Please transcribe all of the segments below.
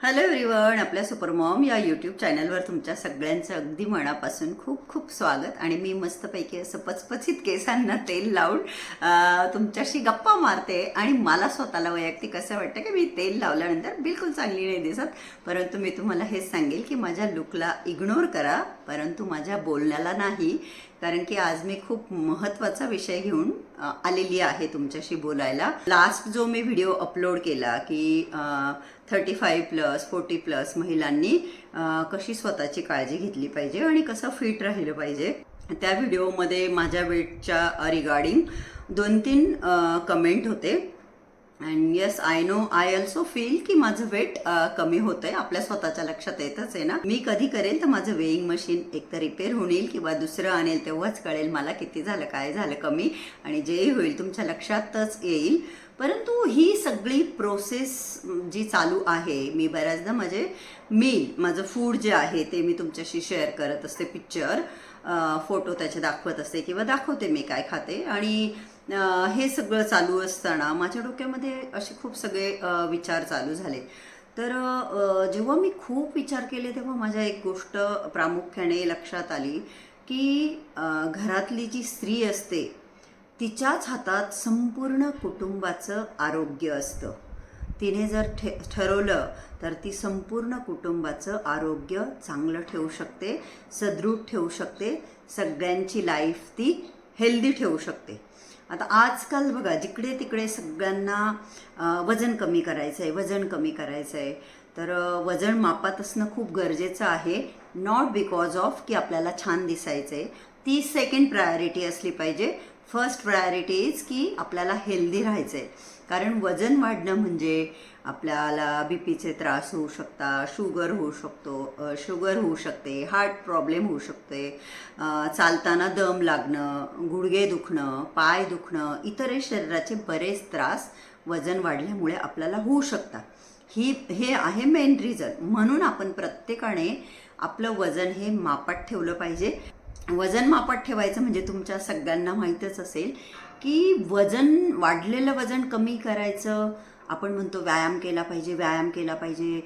Hello everyone आपल्या supermom या YouTube चॅनलवर तुमच्या सगळ्यांचं अगदी मनापासून खूप खूप स्वागत. आणि मी मस्तपैकी असं पचपचित केसांना तेल लावून तुमच्याशी गप्पा मारते. आणि मला स्वतःला वैयक्तिक असं वाटतं की मी तेल लावल्यानंतर बिलकुल चांगली नाही दिसत. परंतु मी तुम्हाला हेच सांगेल की माझ्या लुकला इग्नोर करा परंतु माझ्या बोलण्याला नाही. कारण की आज मी खूप महत्त्वाचा विषय घेऊन आलेली आहे तुमच्याशी बोलायला. लास्ट जो मी व्हिडिओ अपलोड केला की thirty five plus forty plus महिलांनी कशी स्वतःची काळजी घेतली पाहिजे आणि कसं फिट राहिलं पाहिजे? त्या व्हिडिओमध्ये माझ्या वेटच्या रिगार्डिंग दोन तीन कमेंट होते. And yes I know I also feel की माझं वेट कमी होतंय. आपल्या स्वतःच्या लक्षात येतच आहे ना. मी कधी करेन तर माझं वेईंग मशीन एक तर रिपेअर होऊन येईल किंवा दुसरं आणेल तेव्हाच कळेल मला किती झालं काय झालं कमी. आणि जेही होईल तुमच्या लक्षातच येईल. परंतु ही सगळी प्रोसेस जी चालू आहे मी बऱ्याचदा म्हणजे माझे मील माझं फूड जे आहे ते मी तुमच्याशी शेअर करत असते पिक्चर फोटो त्याचे दाखवत असते किंवा दाखवते मी काय खाते. आणि हे सगळं चालू असताना माझ्या डोक्यामध्ये असे खूप सगळे विचार चालू झाले. तर जेव्हा मी खूप विचार केले तेव्हा माझ्या एक गोष्ट प्रामुख्याने लक्षात आली की घरातली जी स्त्री असते तिच्याच हातात संपूर्ण कुटुंबाचं आरोग्य असतं. तिने जर ठे ठरवलं तर ती संपूर्ण कुटुंबाचं आरोग्य चांगलं ठेवू शकते सदृढ ठेवू शकते सगळ्यांची लाईफ ती हेल्दी ठेवू शकते. आता आजकाल बघा जिकडे तिकडे सगळ्यांना वजन कमी करायचं आहे वजन कमी करायचं आहे तर वजन मापात असणं खूप गरजेचं आहे. नॉट बिकॉज ऑफ की आपल्याला छान दिसायचं आहे ती सेकंड प्रायोरिटी असली पाहिजे. फर्स्ट प्रायोरिटी इज की आपल्याला हेल्दी राहायचं आहे कारण वजन वाढणं म्हणजे आपल्याला बी पीचे त्रास होऊ शकता शुगर होऊ शकतो शुगर होऊ शकते हार्ट प्रॉब्लेम होऊ शकते चालताना दम लागणं गुडघे दुखणं पाय दुखणं इतरही शरीराचे बरेच त्रास वजन वाढल्यामुळे आपल्याला होऊ शकतात. ही हे आहे मेन रिझन. म्हणून आपण प्रत्येकाने आपलं वजन हे मापात ठेवलं पाहिजे. वजन मापात ठेवायचं म्हणजे तुमच्या सगळ्यांना माहीतच असेल की वजन वाढलेलं वजन कमी करायचं. आपण म्हणतो व्यायाम केला पाहिजे व्यायाम केला पाहिजे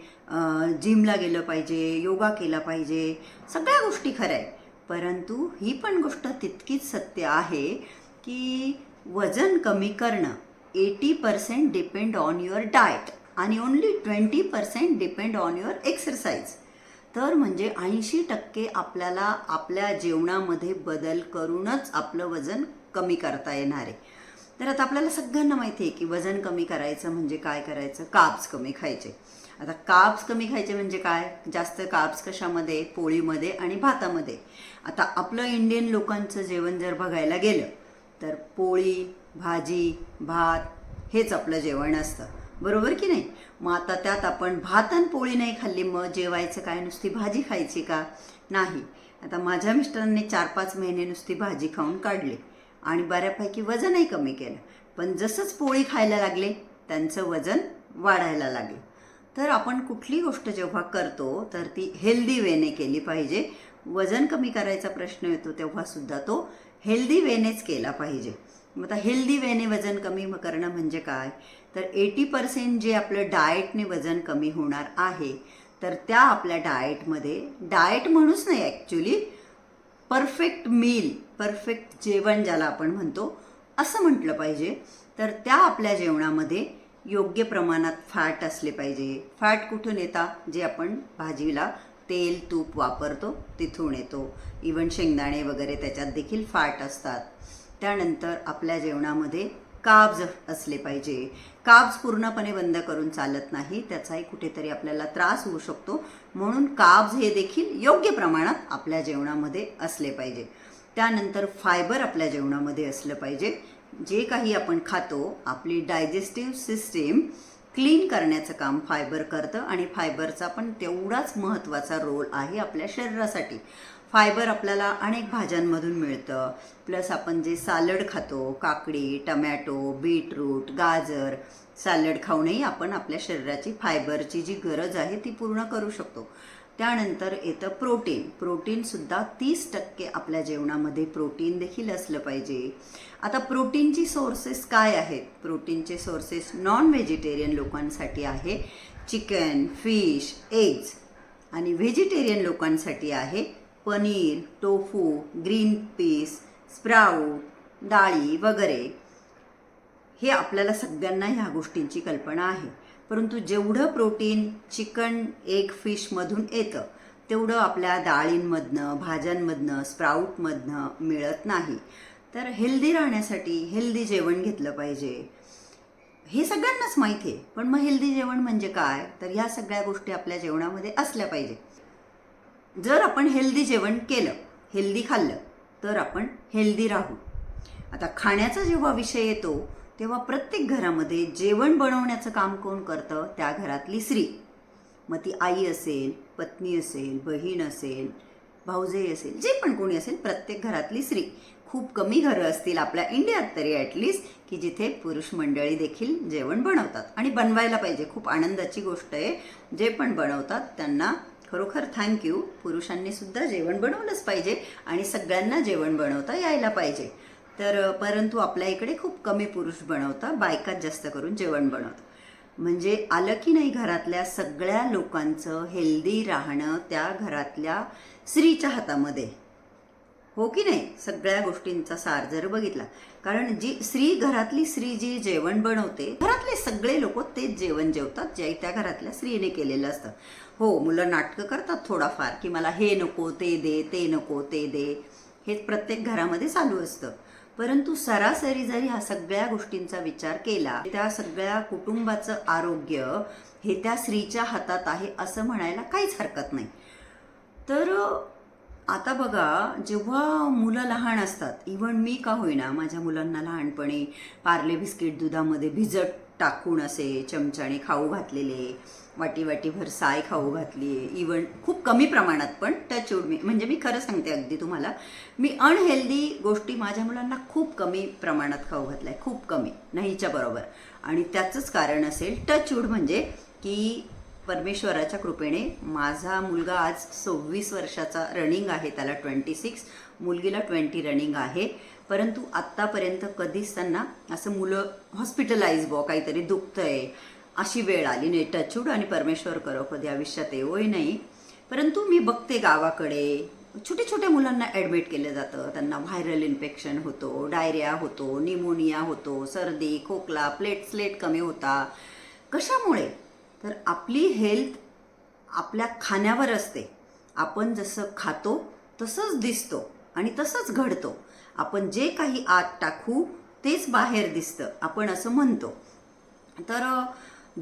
जिमला गेलं पाहिजे योगा केला पाहिजे सगळ्या गोष्टी खऱ्या आहे. परंतु ही पण गोष्ट तितकीच सत्य आहे की वजन कमी करणं eighty percent depend on your diet आणि only twenty percent depend on your exercise तर म्हणजे ऐंशी टक्के आपल्याला आपल्या जेवणामध्ये बदल करूनच आपलं वजन कमी करता येणार आहे. तर आता आपल्याला सगळ्यांना माहिती आहे की वजन कमी करायचं म्हणजे काय करायचं? काब्स कमी खायचे. आता काब्स कमी खायचे म्हणजे काय? जास्त काब्स कशामध्ये? पोळीमध्ये आणि भातामध्ये. आता आपलं इंडियन लोकांचं जेवण जर बघायला गेलं तर पोळी भाजी भात हेच आपलं जेवण असतं. बरोबर की नाही? मग आता त्यात आपण भात आणि पोळी नाही खाल्ली मग जेवायचं काय? नुसती भाजी खायची का? नाही. आता माझ्या मिस्टरांनी चार पाच महिने नुसती भाजी खाऊन काढली आणि बऱ्यापैकी वजनही कमी केलं. पण जसंच पोळी खायला लागले त्यांचं वजन वाढायला लागलं. तर आपण कुठली गोष्ट जेव्हा करतो तर ती हेल्दी वेने केली पाहिजे. वजन कमी करायचा प्रश्न येतो तेव्हासुद्धा तो हेल्दी वेनेच केला पाहिजे. मग आता हेल्दी वेने वजन कमी करणं म्हणजे काय? तर एटी पर्सेंट जे आपलं डाएटने वजन कमी होणार आहे तर त्या आपल्या डाएटमध्ये डाएट म्हणूच नाही ॲक्च्युली परफेक्ट मील परफेक्ट जेवण ज्याला आपण म्हणतो असं म्हटलं पाहिजे. तर त्या आपल्या जेवणामध्ये योग्य प्रमाणात फॅट असले पाहिजे. फॅट कुठून येता? जे आपण भाजीला तेल तूप वापरतो तिथून येतो. इवन शेंगदाणे वगैरे त्याच्यात देखील फॅट असतात. त्यानंतर आपल्या जेवणामध्ये काब्ज असले पाहिजे. काब्ज पूर्णपणे बंद करून चालत नाही त्याचाही कुठेतरी आपल्याला त्रास होऊ शकतो. म्हणून काब्ज हे देखील योग्य प्रमाणात आपल्या जेवणामध्ये असले पाहिजे. त्यानंतर फायबर आपल्या जेवणामध्ये असलं पाहिजे. जे काही आपण खातो आपली डायजेस्टिव्ह सिस्टीम क्लीन करण्याचं काम फायबर करतं आणि फायबरचा पण तेवढाच महत्त्वाचा रोल आहे आपल्या शरीरासाठी. फायबर आपल्याला अनेक भाज्यांमधून मिळतं. प्लस आपण जे सालड खातो काकडी टमॅटो बीटरूट गाजर सॅलड खाऊनही आपण आपल्या शरीराची फायबरची जी गरज आहे ती पूर्ण करू शकतो. त्यानंतर येतं प्रोटीन. प्रोटीनसुद्धा तीस टक्के आपल्या जेवणामध्ये प्रोटीन देखील असलं पाहिजे. आता प्रोटीनची सोर्सेस काय आहेत? प्रोटीनचे सोर्सेस नॉन व्हेजिटेरियन लोकांसाठी आहे. चिकन फिश एग्ज आणि व्हेजिटेरियन लोकांसाठी आहे. Paneer tofu green peas sprout डाळी वगैरे. हे आपल्याला सगळ्यांना ह्या गोष्टींची कल्पना आहे. परंतु जेवढं प्रोटीन चिकन एग फिशमधून येतं तेवढं आपल्या डाळींमधनं भाज्यांमधनं स्प्राऊटमधनं मिळत नाही. तर हेल्दी राहण्यासाठी हेल्दी जेवण घेतलं पाहिजे. हे सगळ्यांनाच माहिती आहे पण मग हेल्दी जेवण म्हणजे काय? तर ह्या सगळ्या गोष्टी आपल्या जेवणामध्ये असल्या पाहिजे. जर आपण हेल्दी जेवण केलं हेल्दी खाल्लं तर आपण हेल्दी राहू. आता खाण्याचा जेव्हा विषय येतो तेव्हा प्रत्येक घरामध्ये जेवण बनवण्याचं काम कोण करतं? त्या घरातली स्त्री. मग ती आई असेल पत्नी असेल बहीण असेल भाऊजाई असेल जे पण कोणी असेल प्रत्येक घरातली स्त्री. खूप कमी घरं असतील आपल्या इंडियात तरी ॲटलिस्ट की जिथे पुरुष मंडळी देखील जेवण बनवतात. आणि बनवायला पाहिजे. खूप आनंदाची गोष्ट आहे. जे पण बनवतात त्यांना खरोखर थँक्यू पुरुषांनी सुद्धा जेवण बनवलंच पाहिजे आणि सगळ्यांना जेवण बनवता यायला पाहिजे. तर परंतु आपल्या इकडे खूप कमी पुरुष बनवता बायकाच जास्त करून जेवण बनवतात म्हणजे आलं की नाही घरातल्या सगळ्या लोकांचं हेल्दी राहणं त्या घरातल्या स्त्रीच्या हातामध्ये. हो की नाही? सगळ्या गोष्टींचा सार जर बघितला. कारण जी स्त्री घरातली स्त्री जी जेवण बनवते घरातले सगळे लोक तेच जेवण जेवतात जे त्या घरातल्या स्त्रीने केलेलं असतं. हो मुलं नाटकं करतात थोडाफार की मला हे नको ते दे ते नको ते दे. हे प्रत्येक घरामध्ये चालू असतं. परंतु सरासरी जरी ह्या सगळ्या गोष्टींचा विचार केला त्या सगळ्या कुटुंबाचं आरोग्य हे त्या स्त्रीच्या हातात आहे असं म्हणायला काहीच हरकत नाही. तर आता बघा जेव्हा मुलं लहान असतात इवन मी का होईना माझ्या मुलांना लहानपणी पार्ले बिस्किट दुधामध्ये भिजत टाकून असे चमच्याने खाऊ घातलेले वाटी वाटीभर साय खाऊ घातली आहे इवन खूप कमी प्रमाणात पण टच मी म्हणजे मी खरं सांगते अगदी तुम्हाला मी अनहेल्दी गोष्टी माझ्या मुलांना खूप कमी प्रमाणात खाऊ घातल्या खूप कमी नाहीच्या बरोबर. आणि त्याचंच कारण असेल टचवूड म्हणजे की परमेश्वराच्या कृपेने माझा मुलगा आज सव्वीस वर्षाचा रनिंग आहे त्याला ट्वेंटी सिक्स मुलगीला ट्वेंटी रनिंग आहे. परंतु आत्तापर्यंत कधीच त्यांना असं मुलं हॉस्पिटलाइज बॉ काहीतरी दुखतंय अशी वेळ आली. नाही टचूड आणि परमेश्वर करो कधी आयुष्यात येवोही नाही. परंतु मी बघते गावाकडे. छोटे छोट्या मुलांना ॲडमिट केलं जातं. त्यांना व्हायरल इन्फेक्शन होतो डायरिया होतो निमोनिया होतो सर्दी खोकला प्लेट स्लेट कमी होता. कशामुळे? तर आपली हेल्थ आपल्या खाण्यावर असते. आपण जसं खातो तसंच दिसतो आणि तसंच घडतो. आपण जे काही आत टाकू तेच बाहेर दिसतं. आपण असं म्हणतो. तर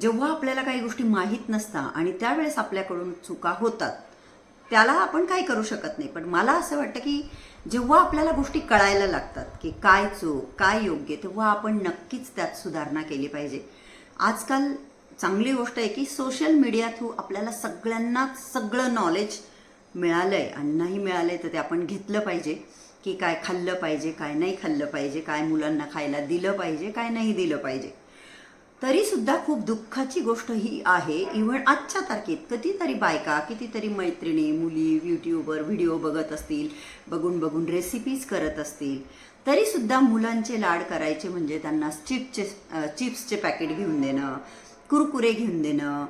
जेव्हा आपल्याला काही गोष्टी माहीत नसतात आणि त्यावेळेस आपल्याकडून चुका होतात त्याला आपण काही करू शकत नाही. पण मला असं वाटतं की जेव्हा आपल्याला गोष्टी कळायला लागतात की काय चूक काय योग्य तेव्हा आपण नक्कीच त्यात सुधारणा केली पाहिजे. आजकाल चांगली गोष्ट आहे की सोशल मीडिया थ्रू आपल्याला सगळ्यांनाच सगळं नॉलेज मिळालं आहे आणि नाही मिळालं आहे तर ते आपण घेतलं पाहिजे की काय खाल्लं पाहिजे काय नाही खाल्लं पाहिजे काय मुलांना खायला दिलं पाहिजे काय नाही दिलं पाहिजे. तरीसुद्धा खूप दुःखाची गोष्ट ही आहे. इव्हन आजच्या तारखेत कितीतरी बायका कितीतरी मैत्रिणी मुली यूट्यूबवर व्हिडिओ बघत असतील बघून बघून रेसिपीज करत असतील तरीसुद्धा मुलांचे लाड करायचे म्हणजे त्यांना चिप्सचे चिप्सचे पॅकेट घेऊन देणं कुरकुरे घेऊन देणं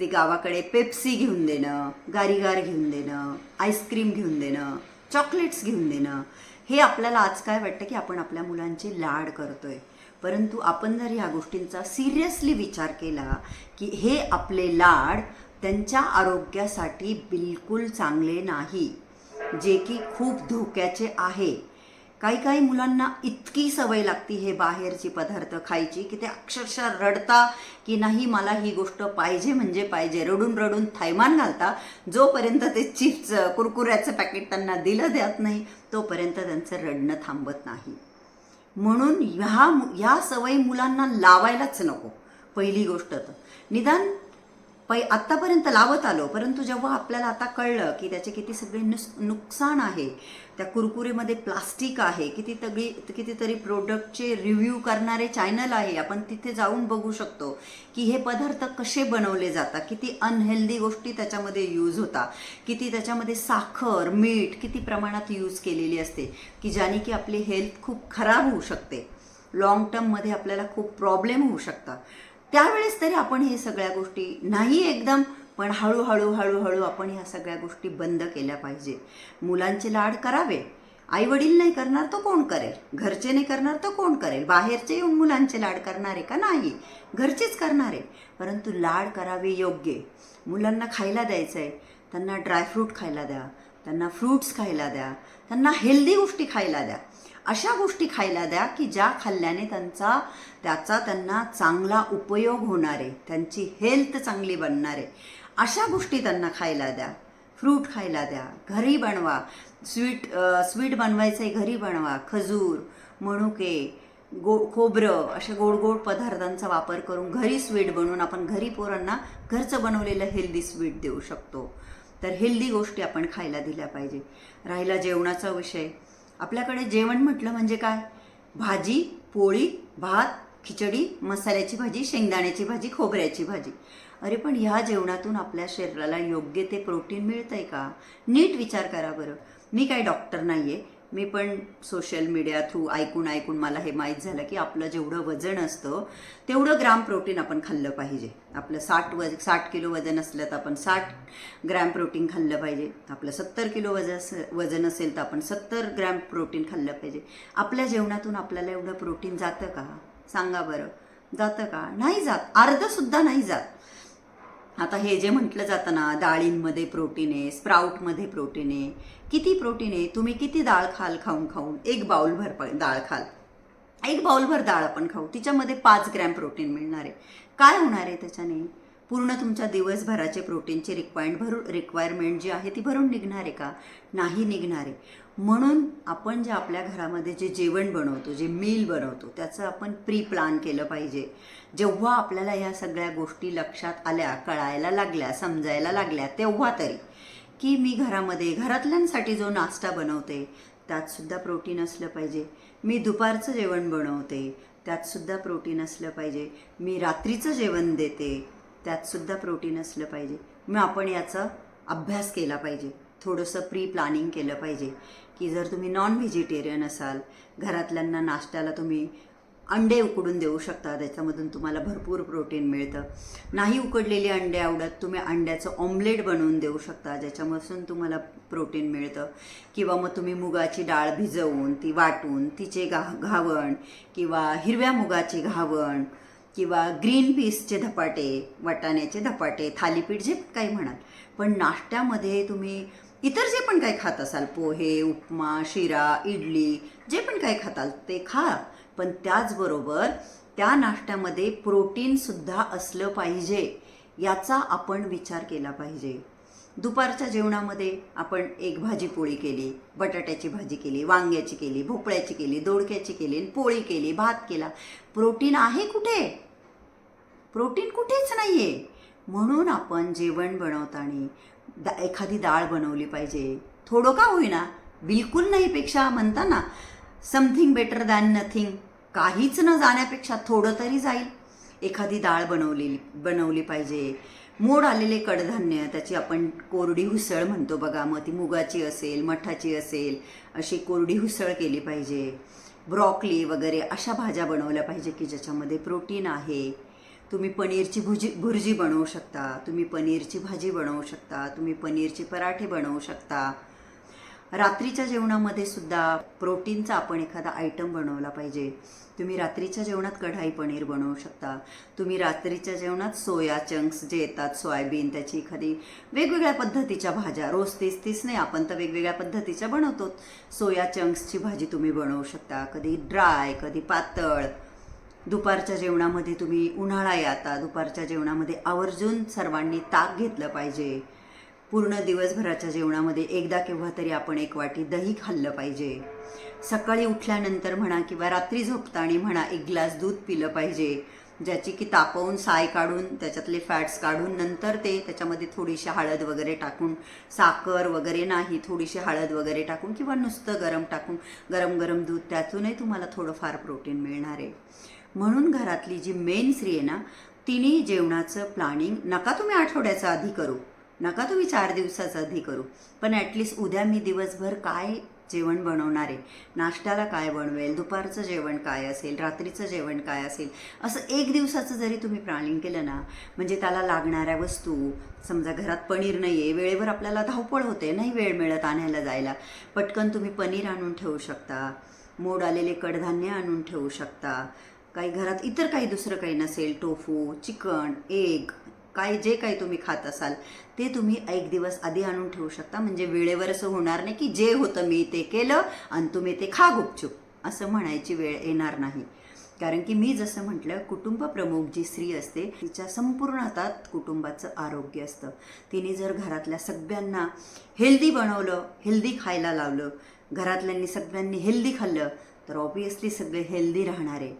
ते गावाकडे पेप्सी घेऊन देणं गारीगार घेऊन देणं आईस्क्रीम घेऊन देणं चॉकलेट्स घेऊन देणं हे आपल्याला आज काय वाटतं की आपण आपल्या मुलांचे लाड करतोय. परंतु आपण जर ह्या गोष्टींचा सिरियसली विचार केला की हे आपले लाड त्यांच्या आरोग्यासाठी बिलकुल चांगले नाही जे की खूप धोक्याचे आहे. काही काही मुलांना इतकी सवय लागती हे बाहेरची पदार्थ खायची की ते अक्षरशः रडता की नाही मला ही गोष्ट पाहिजे म्हणजे पाहिजे. रडून रडून थैमान घालता. जोपर्यंत ते चिप्स कुरकुऱ्याचं पॅकेट त्यांना दिलं जात नाही तोपर्यंत त्यांचं रडणं थांबत नाही. म्हणून ह्या ह्या सवयी मुलांना लावायलाच नको पहिली गोष्ट तर. निदान पै आत्तापर्यंत लावत आलो परंतु जेव्हा आपल्याला आता कळलं की त्याचे किती सगळे नुस नुकसान आहे त्या कुरकुरेमध्ये प्लास्टिक आहे किती तगळी कितीतरी प्रोडक्टचे रिव्ह्यू करणारे चॅनल आहे आपण तिथे जाऊन बघू शकतो की हे पदार्थ कसे बनवले जातात किती अनहेल्दी गोष्टी त्याच्यामध्ये यूज होता किती त्याच्यामध्ये साखर मीठ किती प्रमाणात यूज केलेली असते की ज्याने की आपली हेल्थ खूप खराब होऊ शकते. लॉंग टर्ममध्ये आपल्याला खूप प्रॉब्लेम होऊ शकतात. त्यावेळेस तरी आपण हे सगळ्या गोष्टी नाही एकदम पण हळूहळू हळूहळू आपण ह्या सगळ्या गोष्टी बंद केल्या पाहिजे. मुलांचे लाड करावे. आई वडील नाही करणार तो कोण करेल? घरचे नाही करणार तो कोण करेल? बाहेरचे येऊन मुलांचे लाड करणारे का नाही? घरचेच करणारे. परंतु लाड करावे योग्य. मुलांना खायला द्यायचं आहे त्यांना ड्रायफ्रूट खायला द्या. त्यांना फ्रूट्स खायला द्या. त्यांना हेल्दी गोष्टी खायला द्या. अशा गोष्टी खायला द्या की ज्या खाल्ल्याने त्यांचा त्याचा त्यांना चांगला उपयोग होणार आहे. त्यांची हेल्थ चांगली बनणार आहे. अशा गोष्टी त्यांना खायला द्या. फ्रूट खायला द्या. घरी बनवा. स्वीट स्वीट बनवायचं आहे घरी बनवा. खजूर मणुके गो खोबरं अशा गोड गोड पदार्थांचा वापर करून घरी स्वीट बनवून आपण घरी पोरांना घरचं बनवलेलं हेल्दी स्वीट देऊ शकतो. तर हेल्दी गोष्टी आपण खायला दिल्या पाहिजे. राहिला जेवणाचा विषय. आपल्याकडे जेवण म्हटलं म्हणजे काय? भाजी पोळी भात खिचडी मसाल्याची भाजी शेंगदाण्याची भाजी खोबऱ्याची भाजी. अरे पण ह्या जेवणातून आपल्या शरीराला योग्य ते प्रोटीन मिळतंय का? नीट विचार करा बरं. मी काय डॉक्टर नाही आहे मी पण सोशल मीडिया थ्रू ऐकून ऐकून मला हे माहीत झालं की आपलं जेवढं वजन असतं तेवढं ग्राम प्रोटीन आपण खाल्लं पाहिजे. आपलं साठ वज साठ किलो वजन असलं तर आपण साठ ग्रॅम प्रोटीन खाल्लं पाहिजे. आपलं सत्तर किलो वजन वजन असेल तर आपण सत्तर ग्रॅम प्रोटीन खाल्लं पाहिजे. आपल्या जेवणातून आपल्याला एवढं प्रोटीन जातं का? सांगा बरं. जातं का? नाही जात. अर्धसुद्धा नाही जात. आता हे जे म्हटलं जातं ना डाळींमध्ये प्रोटीन आहे स्प्राऊटमध्ये प्रोटीन आहे किती प्रोटीन आहे? तुम्ही किती डाळ खाल खाऊन खाऊन? एक बाउलभर प- डाळ खाल. एक बाउलभर डाळ आपण खाऊ. तिच्यामध्ये पाच ग्रॅम प्रोटीन मिळणार आहे. काय होणार आहे त्याच्याने? पूर्ण तुमच्या दिवसभराचे प्रोटीनची रिक्वायर्ड भरून रिक्वायरमेंट जी आहे ती भरून निघणार आहे का? नाही निघणार. आहे म्हणून आपण जे आपल्या घरामध्ये जे जेवण बनवतो जे मील बनवतो त्याचं आपण प्री प्लान केलं पाहिजे. जेव्हा आपल्याला या सगळ्या गोष्टी लक्षात आल्या कळायला लागल्या समजायला लागल्या तेव्हा तरी. की मी घरामध्ये घरातल्यांसाठी जो नाश्ता बनवते त्यातसुद्धा प्रोटीन असलं पाहिजे. मी दुपारचं जेवण बनवते त्यातसुद्धा प्रोटीन असलं पाहिजे. मी रात्रीचं जेवण देते त्यातसुद्धा प्रोटीन असलं पाहिजे. मग आपण याचा अभ्यास केला पाहिजे. थोडंसं प्री प्लॅनिंग केलं पाहिजे. की जर तुम्ही नॉन व्हेजिटेरियन असाल घरातल्यांना नाश्त्याला तुम्ही अंडे उकडून देऊ शकता त्याच्यामधून तुम्हाला भरपूर प्रोटीन मिळतं. नाही उकडलेली अंडे आवडत तुम्ही अंड्याचं ऑमलेट बनवून देऊ शकता ज्याच्यापासून तुम्हाला प्रोटीन मिळतं. किंवा मग तुम्ही मुगाची डाळ भिजवून ती वाटून तिचे घा घावण किंवा हिरव्या मुगाची घावण किंवा ग्रीन पीसचे धपाटे वाटाण्याचे धपाटे थालीपीठ जे काही म्हणाल. पण नाश्त्यामध्ये तुम्ही इतर जे पण काही खात असाल पोहे उपमा शिरा इडली जे पण काही खाताल ते खा. पण त्याचबरोबर त्या नाश्त्यामध्ये प्रोटीनसुद्धा असलं पाहिजे याचा आपण विचार केला पाहिजे. दुपारच्या जेवणामध्ये आपण एक भाजी पोळी केली बटाट्याची भाजी केली वांग्याची केली भोपळ्याची केली दोडक्याची केली पोळी केली भात केला. प्रोटीन आहे कुठे? प्रोटीन कुठेच नाही आहे म्हणून आपण जेवण बनवताना दा एखादी डाळ बनवली पाहिजे. थोडं का होईना बिलकुल नाहीपेक्षा म्हणताना म्हणता ना समथिंग बेटर दॅन नथिंग काहीच न जाण्यापेक्षा थोडं तरी जाईल. एखादी डाळ बनवलेली बनवली पाहिजे. मोड आलेले कडधान्य त्याची आपण कोरडी हुसळ म्हणतो बघा. मग ती मुगाची असेल मठाची असेल अशी कोरडी हुसळ केली पाहिजे. ब्रॉकली वगैरे अशा भाज्या बनवल्या पाहिजे की ज्याच्यामध्ये प्रोटीन आहे. तुम्ही पनीरची भुजी भुर्जी बनवू शकता. तुम्ही पनीरची भाजी बनवू शकता. तुम्ही पनीरचे पराठे बनवू शकता. रात्रीच्या जेवणामध्ये सुद्धा प्रोटीनचा आपण एखादा आयटम बनवला पाहिजे. तुम्ही रात्रीच्या जेवणात कढाई पनीर बनवू शकता. तुम्ही रात्रीच्या जेवणात सोया चंक्स जे येतात सोयाबीन त्याची एखादी वेगवेगळ्या पद्धतीच्या भाज्या रोज तीस तीस नाही आपण तर वेगवेगळ्या पद्धतीच्या बनवतो. सोया चंक्सची भाजी तुम्ही बनवू शकता. कधी ड्राय कधी पातळ. दुपारच्या जेवणामध्ये तुम्ही उन्हाळा आता दुपारच्या जेवणामध्ये आवर्जून सर्वांनी ताक घेतलं पाहिजे. पूर्ण दिवसभराच्या जेवणामध्ये एकदा केव्हा तरी आपण एक वाटी दही खाल्लं पाहिजे. सकाळी उठल्यानंतर म्हणा किंवा रात्री झोपताना म्हणा एक ग्लास दूध पिलं पाहिजे ज्याची की तापवून साय काढून त्याच्यातले फॅट्स काढून नंतर ते त्याच्यामध्ये थोडीशी हळद वगैरे टाकून साखर वगैरे नाही थोडीशी हळद वगैरे टाकून किंवा नुसतं गरम टाकून गरम गरम दूध त्यातूनही तुम्हाला थोडंफार प्रोटीन मिळणार आहे. म्हणून घरातली जी मेन स्त्री आहे ना तिने जेवणाचं प्लॅनिंग नका तुम्ही आठवड्याचं आधी करू. नका तुम्ही चार दिवसाचं आधी करू. पण ॲटलिस्ट उद्या मी दिवसभर काय जेवण बनवणार आहे? नाश्त्याला काय बनवेल? दुपारचं जेवण काय असेल? रात्रीचं जेवण काय असेल? असं एक दिवसाचं जरी तुम्ही प्लॅनिंग केलं ना म्हणजे त्याला लागणाऱ्या वस्तू समजा घरात पनीर नाही आहे वेळेवर आपल्याला धावपळ होते नाही वेळ मिळत आणायला जायला. पटकन तुम्ही पनीर आणून ठेवू शकता मोड आलेले कडधान्य आणून ठेवू शकता. काही घरात इतर काही दुसरं काही नसेल टोफू चिकन एग काय जे काही तुम्ही खात असाल ते तुम्ही एक दिवस आधी आणून ठेवू शकता. म्हणजे वेळेवर असं होणार नाही की जे होतं मी ते केलं आणि तुम्ही ते खा गुपचूप. असं म्हणायची वेळ येणार नाही. कारण की मी जसं म्हटलं कुटुंब प्रमुख जी स्त्री असते तिच्या संपूर्ण हातात कुटुंबाचं आरोग्य असतं. तिने जर घरातल्या सगळ्यांना हेल्दी बनवलं हेल्दी खायला लावलं घरातल्यांनी सगळ्यांनी हेल्दी खाल्लं तर ऑब्वियसली सगळे हेल्दी राहणार. आहे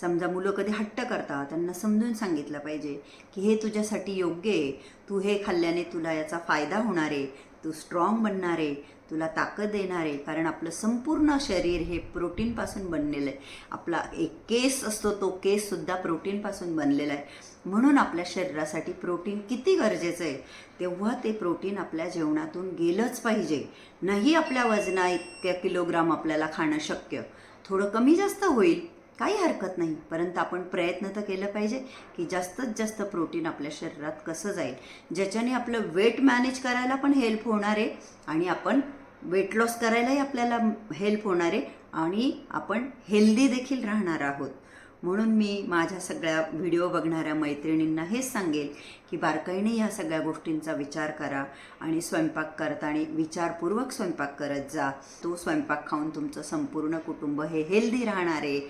समजा मुलं कधी हट्ट करतात त्यांना समजून सांगितलं पाहिजे की हे तुझ्यासाठी योग्य आहे. तू हे खाल्ल्याने तुला याचा फायदा होणार आहे. तू स्ट्रॉंग बनणार आहे. तुला ताकद देणार आहे. कारण आपलं संपूर्ण शरीर हे प्रोटीनपासून बनलेलं आहे. आपला एक केस असतो तो केससुद्धा प्रोटीनपासून बनलेला आहे. म्हणून आपल्या शरीरासाठी प्रोटीन किती गरजेचं आहे? तेव्हा ते प्रोटीन आपल्या जेवणातून गेलंच पाहिजे. नाही आपल्या वजना इतक्या किलोग्राम आपल्याला खाणं शक्य. थोडं कमी जास्त होईल. काही हरकत नाही. परंतु आपण प्रयत्न तर केलं पाहिजे की जास्तीत जास्त प्रोटीन आपल्या शरीरात कसं जाईल. ज्याच्याने आपलं वेट मॅनेज करायला पण हेल्प होणार आहे आणि आपण वेट लॉस करायलाही आपल्याला हेल्प होणार आहे आणि आपण हेल्दी देखील राहणार आहोत. म्हणून मी माझ्या सगळ्या व्हिडिओ बघणाऱ्या मैत्रिणींना हेच सांगेल की बारकाईने ह्या सगळ्या गोष्टींचा विचार करा आणि स्वयंपाक करताना विचारपूर्वक स्वयंपाक करत जा. तो स्वयंपाक खाऊन तुमचं संपूर्ण कुटुंब हे हेल्दी राहणार आहे.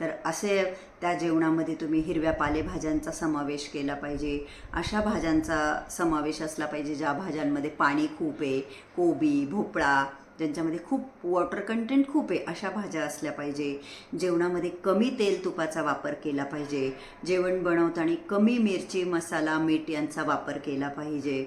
तर असे त्या जेवणामध्ये तुम्ही हिरव्या पालेभाज्यांचा समावेश केला पाहिजे. अशा भाज्यांचा समावेश असला पाहिजे ज्या भाज्यांमध्ये पाणी खूप आहे. कोबी भोपळा ज्यांच्यामध्ये खूप वॉटर कंटेंट खूप आहे अशा भाज्या असल्या पाहिजे. जेवणामध्ये कमी तेल तुपाचा वापर केला पाहिजे. जेवण बनवताना कमी मिरची मसाला मीठ यांचा वापर केला पाहिजे.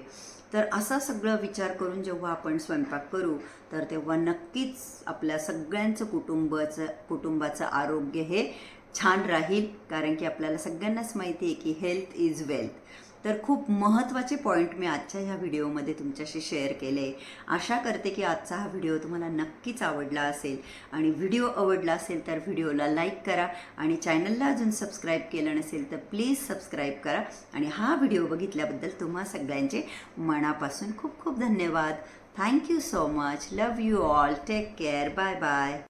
तर असा सगळं विचार करून जेव्हा आपण स्वयंपाक करू तर तेव्हा नक्कीच आपल्या सगळ्यांचं कुटुंबाचं कुटुंबाचं आरोग्य हे छान राहील. कारण की आपल्याला सगळ्यांनाच माहिती आहे की हेल्थ इज वेल्थ तर खूप महत्त्वाचे पॉईंट मी आजच्या ह्या व्हिडिओमध्ये तुमच्याशी शेअर केले. आशा करते की आजचा हा व्हिडिओ तुम्हाला नक्कीच आवडला असेल. आणि व्हिडिओ आवडला असेल तर व्हिडिओला लाईक करा आणि चॅनलला अजून सबस्क्राईब केलं नसेल तर प्लीज सबस्क्राईब करा. आणि हा व्हिडिओ बघितल्याबद्दल तुम्हा सगळ्यांचे मनापासून खूप खूप धन्यवाद. Thank you so much love you all take care bye bye